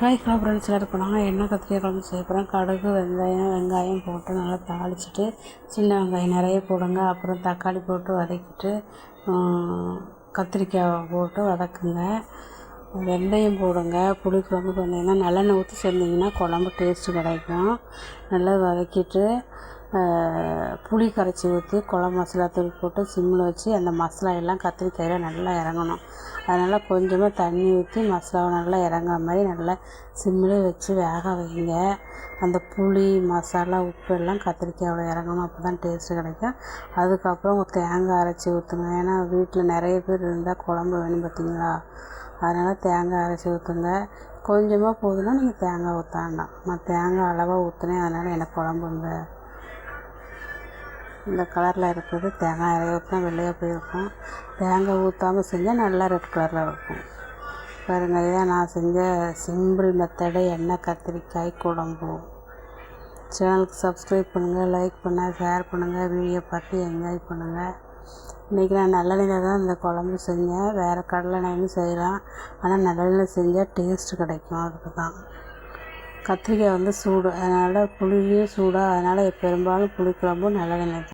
Hi hello friends எல்லாருக்கும் நான் எண்ணெய் கத்திரிக்காய் குழம்பு செய்ய போகிறேன் கடுகு வெங்காயம் வெங்காயம் போட்டு நல்லா தாளிச்சிட்டு சின்ன வெங்காயம் நிறைய போடுங்க. அப்புறம் தக்காளி போட்டு வதக்கிட்டு கத்திரிக்காய் போட்டு வதக்குங்க. வெந்தயம் போடுங்க. புளி குழம்பு பண்ணிங்கன்னா நல்லெண்ணெய் ஊற்றி செஞ்சிங்கன்னா குழம்பு டேஸ்ட்டு கிடைக்கும். நல்லா வதக்கிட்டு புளி கரைச்சி ஊற்றி குழம்பு மசாலா தூள் போட்டு சிம்மில் வச்சு அந்த மசாலா எல்லாம் கத்திரிக்காயில் நல்லா இறங்கணும். அதனால் கொஞ்சமாக தண்ணி ஊற்றி மசாலாவை நல்லா இறங்குற மாதிரி நல்லா சிம்மில் வச்சு வேக வைங்க. அந்த புளி மசாலா உப்பு எல்லாம் கத்திரிக்காயோட இறங்கணும். அப்போ தான் டேஸ்ட்டு கிடைக்கும். அதுக்கப்புறம் தேங்காய் அரைச்சி ஊற்றுங்க ஏன்னா வீட்டில் நிறைய பேர் இருந்தால் குழம்பு வேணும் பார்த்தீங்களா அதனால் தேங்காய் அரைச்சி ஊற்றுங்க கொஞ்சமாக போதுன்னா நீங்கள் தேங்காய் ஊற்ற வேண்டாம் நான் தேங்காய் அளவாக ஊற்றுனேன் அதனால் எனக்கு குழம்பு இல்லை. இந்த கலரில் இருக்கிறது தேங்காய் நிறைய ஊற்றினா வெள்ளையாக போயிருக்கும் தேங்காய் ஊற்றாமல் செஞ்சால் நல்லா ரெட் கலரில் இருக்கும். பாருங்கள் இதான் நான் செஞ்ச சிம்பிள் மெத்தடு எண்ணெய் கத்திரிக்காய் குழம்பு. சேனலுக்கு சப்ஸ்கிரைப் பண்ணுங்கள் லைக் பண்ணுங்கள் ஷேர் பண்ணுங்கள் வீடியோ பார்த்து என்ஜாய் பண்ணுங்கள் இன்றைக்கி நான் நல்லெண்ணெயில் தான் இந்த குழம்பு செஞ்சேன். வேறு கடலெண்ணெயும் செய்யலாம் ஆனால் நல்லெண்ணெய் செஞ்சால் டேஸ்ட்டு கிடைக்கும் அதுக்கு தான் கத்திரிக்காய் வந்து சூடு அதனால் புளியும் சூடாக அதனால் பெரும்பாலும் புளிக்குழம்பும் நல்லெண்ணெய்